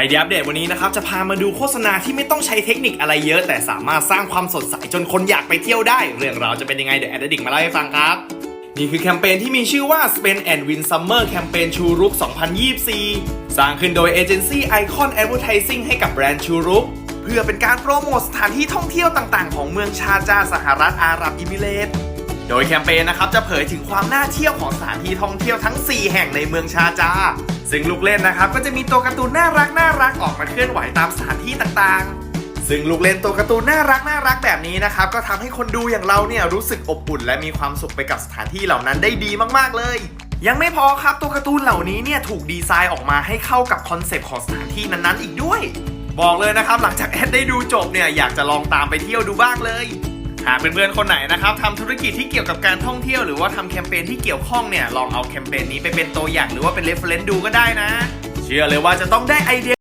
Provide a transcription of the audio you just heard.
ไอเดียอัปเดตวันนี้นะครับจะพามาดูโฆษณาที่ไม่ต้องใช้เทคนิคอะไรเยอะ แต่สามารถสร้างความสดใสจนคนอยากไปเที่ยวได้ เรื่องราวจะเป็นยังไงเดี๋ยวแอดดิกมาเล่าให้ฟังครับ นี่คือแคมเปญที่มีชื่อว่า Spend and Win Summer Campaign ชูรุก 2024 สร้างขึ้นโดยเอเจนซี่ Icon Advertising ให้กับแบรนด์ชูรุก เพื่อเป็นการโปรโมทสถานที่ท่องเที่ยวต่างๆ ของเมืองชาจาสหรัฐอาหรับอิมิเรตโดยแคมเปญนะครับจะเผยถึงความน่าเที่ยวของสถานที่ท่องเที่ยวทั้ง 4 แห่งในเมืองชาจา ซึ่งลูกเล่นนะครับก็จะมีตัวการ์ตูนน่ารักน่ารักออกมาเคลื่อนไหวตามสถานที่ต่างๆ ซึ่งลูกเล่นตัวการ์ตูนน่ารักน่ารักแบบนี้นะครับก็ทำให้คนดูอย่างเราเนี่ยรู้สึกอบอุ่น และมีความสุขไปกับสถานที่เหล่านั้นได้ดีมากๆเลย ยังไม่พอครับตัวการ์ตูนเหล่านี้เนี่ยถูกดีไซน์ออกมาให้เข้ากับคอนเซปต์ของสถานที่นั้นๆ อีกด้วย บอกเลยนะครับหลังจากแอดได้ดูจบเนี่ยอยากจะลองตามไปเที่ยวดูบ้างเลย หากเพื่อนๆคนไหนนะครับทำธุรกิจที่เกี่ยวกับการท่องเที่ยวหรือว่าทำแคมเปญที่เกี่ยวข้องเนี่ยลองเอาแคมเปญนี้ไปเป็นตัวอย่างหรือว่าเป็นเรฟเฟรนซ์ดูก็ได้นะ เชื่อเลยว่าจะต้องได้ไอเดีย